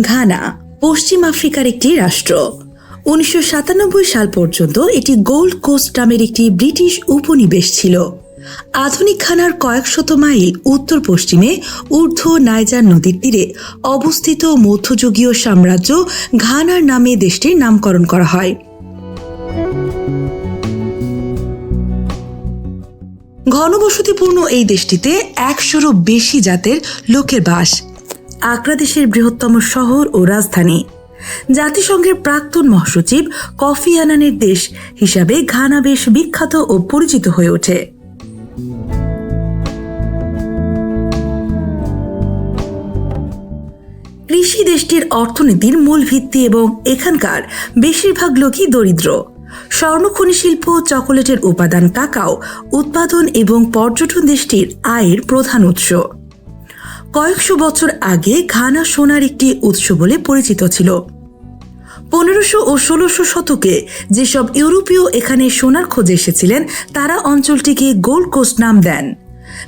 Ghana, পশ্চিম আফ্রিকার একটি রাষ্ট্র। উনিশশো সাতানব্বই সাল পর্যন্ত এটি গোল্ড কোস্ট নামের একটি ব্রিটিশ উপনিবেশ ছিল। আধুনিক ঘানার কয়েক শত মাইল উত্তর পশ্চিমে ঊর্ধ্ব নাইজার নদীর তীরে অবস্থিত মধ্যযুগীয় সাম্রাজ্য ঘানার নামে দেশটির নামকরণ করা হয়। ঘনবসতিপূর্ণ এই দেশটিতে একশোরও বেশি জাতের লোকের বাস। আগ্রা দেশের বৃহত্তম শহর ও রাজধানী। জাতিসংঘের প্রাক্তন মহাসচিব কফি আনানের দেশ হিসাবে ঘানা বেশ বিখ্যাত ও পরিচিত হয়ে ওঠে। কৃষি দেশটির অর্থনীতির মূল ভিত্তি এবং এখানকার বেশিরভাগ লোকই দরিদ্র। স্বর্ণ খনি শিল্প, চকোলেটের উপাদান, কাকাও, উৎপাদন এবং পর্যটন দেশটির আয়ের প্রধান উৎস। কয়েকশো বছর আগে ঘানা সোনার একটি উৎস বলে পরিচিত ছিল। পনেরোশো ও ষোলোশো শতকে যেসব ইউরোপীয় এখানে সোনার খোঁজে এসেছিলেন, তারা অঞ্চলটিকে গোল্ড কোস্ট নাম দেন।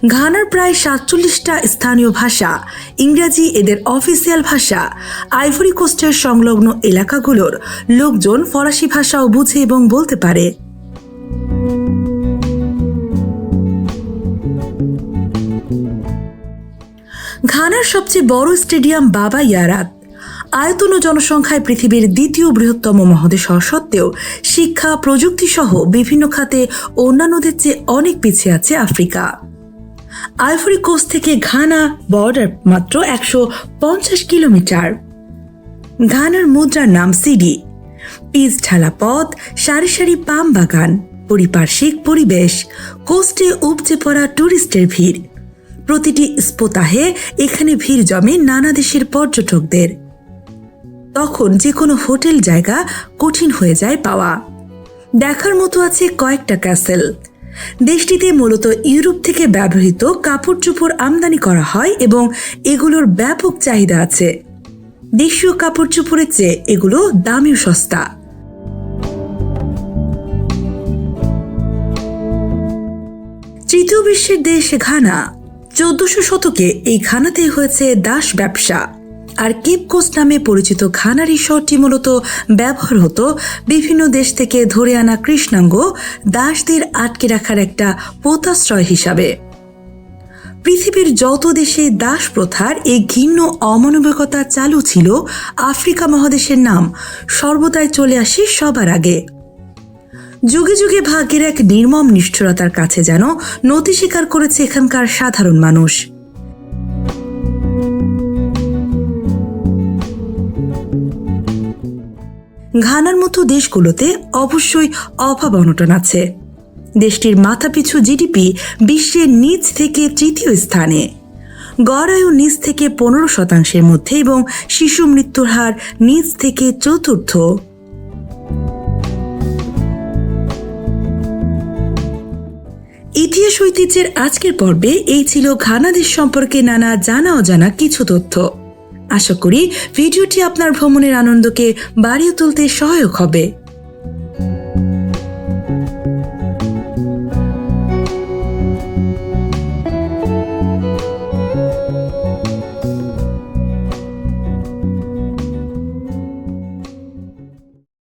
ঘানার প্রায় সাতচল্লিশটা স্থানীয় ভাষা, ইংরাজি এদের অফিসিয়াল ভাষা, আইভরি কোস্টের সংলগ্ন এলাকাগুলোর লোকজন ফরাসি ভাষাও বুঝে এবং বলতে পারে। ঘানার সবচেয়ে বড় স্টেডিয়াম বাবা ইয়ারাত। আয়তন ও জনসংখ্যায় পৃথিবীর দ্বিতীয় বৃহত্তম মহাদেশ হওয়া সত্ত্বেও শিক্ষা, প্রযুক্তি সহ বিভিন্ন খাতে অন্যান্যদের চেয়ে অনেক পিছিয়ে আছে আফ্রিকা। আইভরি কোস্ট থেকে ঘানা বর্ডার মাত্র একশো পঞ্চাশ কিলোমিটার। ঘানার মুদ্রার নাম সিডি। পিচ ঢালা পথ, সারি সারি পাম বাগান, পরিপার্শ্বিক পরিবেশ, কোস্টে উপচে পড়া টুরিস্টের ভিড়। প্রতিটি স্পোতাহে এখানে ভিড় জমে নানা দেশের পর্যটকদের। তখন যে কোনো হোটেল জায়গা কঠিন হয়ে যায় পাওয়া। দেখার মতো আছে কয়েকটা ক্যাসেল। দেশটিতে মূলত ইউরোপ থেকে ব্যবহৃত কাপড় চোপড় আমদানি করা হয় এবং এগুলোর ব্যাপক চাহিদা আছে। দেশীয় কাপড় চোপড়ের চেয়ে এগুলো দামেও সস্তা। তৃতীয় বিশ্বের দেশ ঘানা। চোদ্দশো শতকে এই ঘানাতে হয়েছে দাস ব্যবসা। আর কেপ কোস্ট নামে পরিচিত ঘানা রিসর্টটি মূলত ব্যবহার হতো বিভিন্ন দেশ থেকে ধরে আনা কৃষ্ণাঙ্গ দাসদের আটকে রাখার একটা পোতাশ্রয় হিসাবে। পৃথিবীর যত দেশে দাস প্রথার এই ঘিন্ন অমানবিকতা চালু ছিল, আফ্রিকা মহাদেশের নাম সর্বদাই চলে আসে সবার আগে। যুগে যুগে ভাগ্যের এক নির্মম নিষ্ঠুরতার কাছে যেন নতি স্বীকার করেছে এখানকার সাধারণ মানুষ। ঘানার মতো দেশগুলোতে অবশ্যই অভাব অনটন আছে। দেশটির মাথাপিছু জিডিপি বিশ্বের নিচ থেকে তৃতীয় স্থানে। গড় আয়ু নিচ থেকে পনেরো শতাংশের মধ্যে এবং শিশু মৃত্যুর হার নিচ থেকে চতুর্থ। ইতিহাস ঐতিহ্যের আজকের পর্বে এই ছিল ঘানা দেশ সম্পর্কে নানা জানা অজানা কিছু তথ্য। আশা করি ভিডিওটি আপনার ভ্রমণের আনন্দকে বাড়িয়ে তুলতে সহায়ক হবে।